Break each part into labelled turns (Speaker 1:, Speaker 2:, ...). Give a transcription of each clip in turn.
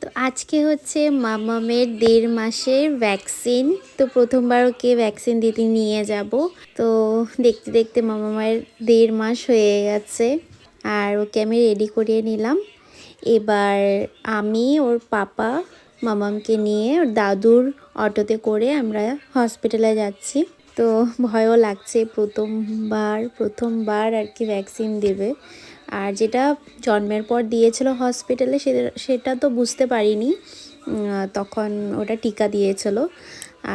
Speaker 1: তো আজকে হচ্ছে মামামের দেড় মাসের ভ্যাকসিন। তো প্রথমবার ওকে ভ্যাকসিন দিতে নিয়ে যাব। তো দেখতে দেখতে মামামের দেড় মাস হয়ে গেছে আর ওকে আমি রেডি করিয়ে নিলাম। এবার আমি ওর পাপা মামামকে নিয়ে ওর দাদুর অটোতে করে আমরা হসপিটালে যাচ্ছি। তো ভয়ও লাগছে প্রথমবার প্রথমবার আর কি ভ্যাকসিন দেবে। আর যেটা জন্মের পর দিয়েছিল হসপিটালে সেটা তো বুঝতে পারিনি। তখন ওটা টিকা দিয়েছিল।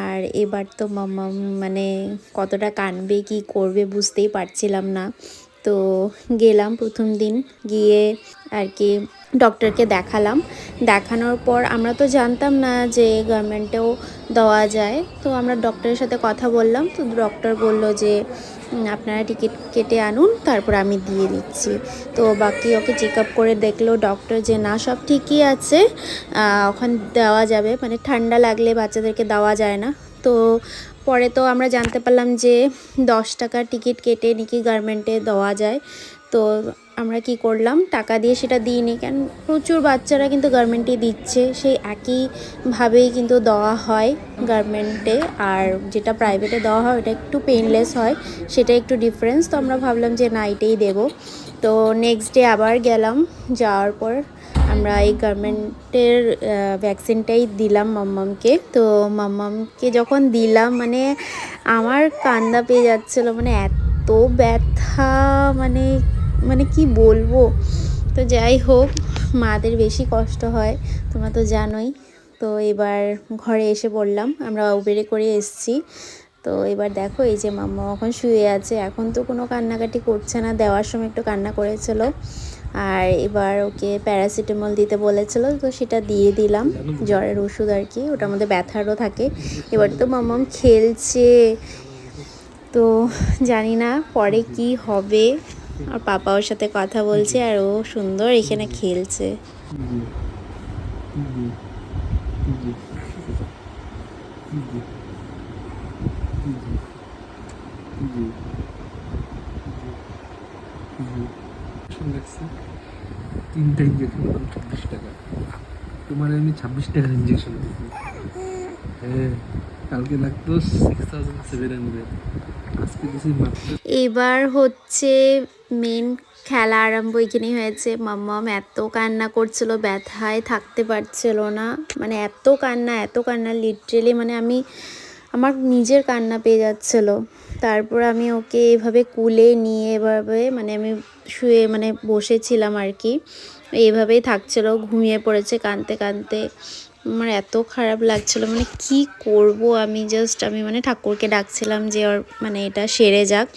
Speaker 1: আর এবার তো মাম্মা মানে কতটা কানবে, কি করবে বুঝতেই পারছিলাম না। তো গেলাম প্রথম দিন গিয়ে আর কি ডক্টরকে দেখালাম। দেখানোর পর আমরা তো জানতাম না যে গভর্নমেন্টেও দেওয়া যায়। তো আমরা ডক্টরের সাথে কথা বললাম। তো ডক্টর বলল যে আপনারা টিকিট কেটে আনুন, তারপর আমি দিয়ে দিচ্ছি। তো বাকি ওকে চেক আপ করে দেখল ডক্টর যে, না, সব ঠিকই আছে। ওখানে দেওয়া যাবে। মানে ঠান্ডা লাগলে বাচ্চাদেরকে দেওয়া যায় না। তো পরে তো আমরা জানতে পারলাম যে, দশ টাকার টিকিট কেটে নাকি গার্মেন্টে দেওয়া যায়। তো আমরা কি করলাম? টাকা দিয়ে সেটা দিইনি। কেন? প্রচুর বাচ্চারা কিন্তু গার্মেন্টে দিচ্ছে। সেই একইভাবেই কিন্তু দেওয়া হয় গার্মেন্টে আর যেটা প্রাইভেটে দেওয়া হয়, ওটা একটু পেনলেস হয়। সেটা একটু ডিফারেন্স তো আমরা ভাবলাম যে না, এটাই দেবো। তো নেক্সট ডে আবার গেলাম। যাওয়ার পর আমরা এই গার্মেন্টের ভ্যাকসিনটাই দিলাম মাম্মামকে। তো মাম্মামকে যখন দিলাম মানে আমার কান্দা পেয়ে যাচ্ছিল। মানে এত ব্যথা মানে মানে কি বলব? তো যাই হোক, মাদের বেশি কষ্ট হয়, তোমরা তো জানোই। তো এবার ঘরে এসে পড়লাম আমরা উবেরে করে এসছি। তো এবার দেখো, এই যে মাম্মা এখন শুয়ে আছে। এখন তো কোনো কান্নাকাটি করছে না, দেওয়ার সময় একটু কান্না করেছিল। আর এবার ওকে প্যারাসিটামল দিতে বলেছিল, তো সেটা দিয়ে দিলাম। জ্বরের ওষুধ আর কি, ওটার মধ্যে ব্যথারও থাকে। এবার তো মাম্মাম খেলছে। তো জানি না পরে কি হবে। আর পাপা ওর সাথে কথা বলছে আর ও সুন্দর এখানে খেলছে।
Speaker 2: তিনটা ইঞ্জেকশন ছাব্বিশ টাকা তোমার আমি ছাব্বিশ টাকার ইঞ্জেকশন হ্যাঁ কালকে লাগতো সিক্স থাউজেন্ড সেভেন হান্ড্রেড আজকে দিছি মাত্র
Speaker 1: এবার হচ্ছে মেন খেলা আরম্ভ এখানেই হয়েছে। মাম্মাম এত কান্না করছিল, ব্যথায় থাকতে পারছিল না। মানে এত কান্না এত কান্না লিটারেলি মানে আমি, আমার নিজের কান্না পেয়ে যাচ্ছিল। তারপর আমি ওকে এভাবে কুলে নিয়ে এভাবে মানে আমি শুয়ে মানে বসেছিলাম আর কি এভাবেই থাকছিল, ঘুমিয়ে পড়েছে কাঁদতে কাঁদতে। আমার এত খারাপ লাগছিল মানে কি করব আমি জাস্ট আমি মানে ঠাকুরকে ডাকছিলাম যে ওর মানে এটা সেরে যাক।